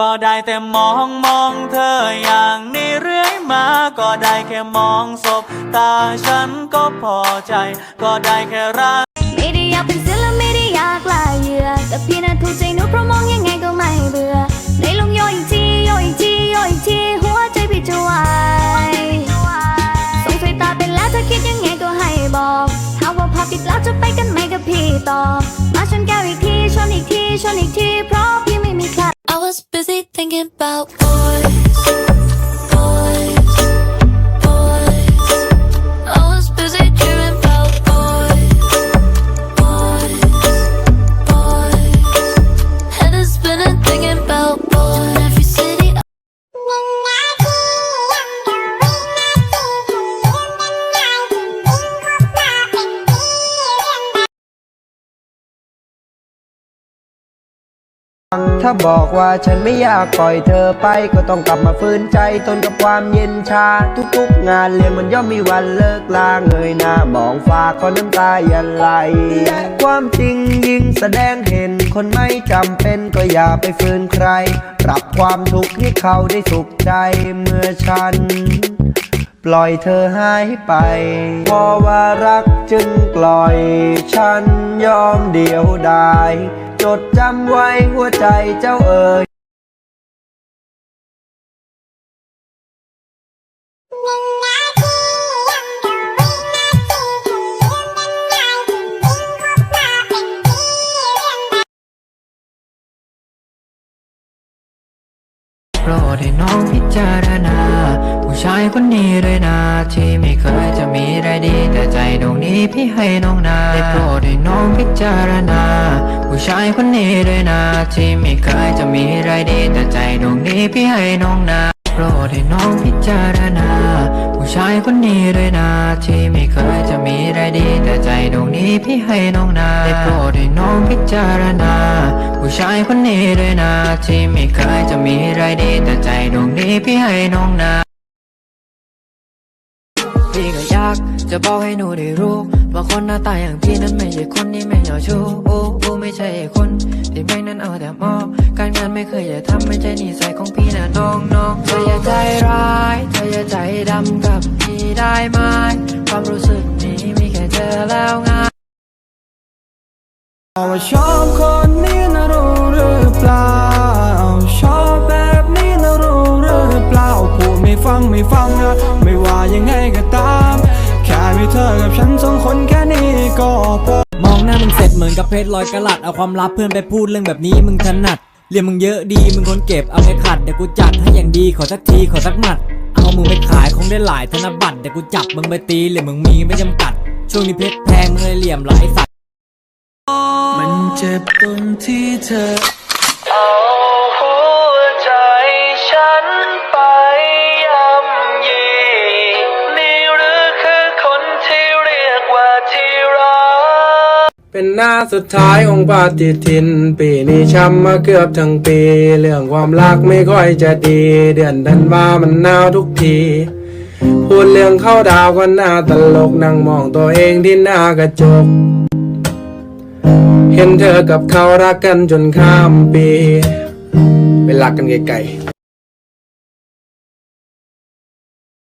ก็ได้แต่มองมองเธออย่างนี้เรื่อยมา ก็ได้แค่มองสบตาฉันก็พอใจ ก็ได้แค่รัก ไม่ได้อยากเป็นศิลป์ไม่ได้อยากลายเหยื่อแต่พี่น่ะถูกใจหนูเพราะมองยังไงก็ไม่เบื่อได้ลงโยอีกทีโยอีกทีโยอีกทีหัวใจพี่จะวายสงสัยตาเป็นแล้วถ้าคิดยังไงก็ให้บอกถ้าว่าพอปิดแล้วจะไปกันไหมกับพี่ต่อมาชนแก้วอีกทีชนอีกทีชนอีกทีเพราะพี่ ไม่มีใคร I was busy thinking about boys, boys, ถ้าบอกว่าฉันไม่อยากปล่อยเธอไป ก็ต้องกลับมาฟื้นใจทนกับความเย็นชา ทุกๆ งานเรียนมันย่อมมีวันเลิกลาเงยหน้ามองฟ้าก็น้ำตายันไหลความจริงยิ่งแสดงเห็น คนไม่จำเป็นก็อย่าไปฝืนใคร ปรับความทุกข์ให้เขาได้สุขใจเมื่อฉันปล่อยเธอหายไป เพราะว่ารักจึงปล่อย ฉันยอมเดียวดาย จดจำไว้หัวใจเจ้าเอ๋ยโปรดให้น้องพิจารณา ผู้ชายคนนี้ด้วยนะ ที่ไม่เคยจะมีอะไรดี แต่ใจดวงนี้พี่ให้น้องนาได้โปรดให้น้องพิจารณา ผู้ชายคนนี้ด้วยนะ ที่ไม่เคยจะมีไรดีแต่ใจดวงนี้พี่ให้น้องนาโปรดให้น้องพิจารณา ผู้ชายคนนี้ด้วยนะ ที่ไม่เคยจะมีไรดีแต่ใจดวงนี้พี่ให้น้องนาได้โปรดให้น้องพิจารณา ผู้ชายคนนี้ด้วยนะ ที่ไม่เคยจะมีไรดีแต่ใจดวงนี้พี่ให้น้องนา พี่ก็อยากจะบอกให้หนูได้รู้ ว่าคนหน้าตาอย่างพี่นั้นไม่ใช่คนที่ไม่เหนียชู้โอ้โอ้ไม่ใช่คนที่แม่งนั้นเอาแต่มอบการงานไม่เคยจะทำไม่ใช่นิสัยของพี่นะน้องน้องเธออย่าใจร้ายเธออย่าใจดำกับพี่ได้ไหมความรู้สึกนี้มีแค่เธอแล้วไงว่าชอบคนนี้นะรู้หรือเปล่าชอบแบบนี้นะรู้หรือเปล่าพูดไม่ฟังไม่ฟัง ยังไงก็ตาม แค่มีเธอกับฉันสองคนแค่นี้ก็พอมองหน้ามึงเสร็จเหมือนกับเพชรลอยกระลัดเอาความลับเพื่อนไปพูดเรื่องแบบนี้มึงถนัดเรียนมึงเยอะดีมึงคนเก็บเอาไปขัดเดี๋ยวกูจัดให้อย่างดีขอสักทีขอสักหมัดเอามึงไปขายคงได้หลายธนบัตรเดี๋ยวกูจับมึงไปตีเรียมมึงมีไม่จำกัด ช่วงนี้เพชรแพงมึงเลยเหลี่ยมหลายสัตว์มันเจ็บตรงที่เธอ เป็นหน้าสุดท้ายของปฏิทิน ปีนี้ช้ำมาเกือบทั้งปี เรื่องความรักไม่ค่อยจะดี เดือนธันวามันหนาวทุกที พูดเรื่องเข้าดาวก็น่าตลกนั่งมองตัวเองที่หน้ากระจก เห็นเธอกับเขารักกันจนข้ามปี ไปรักกันไกลๆ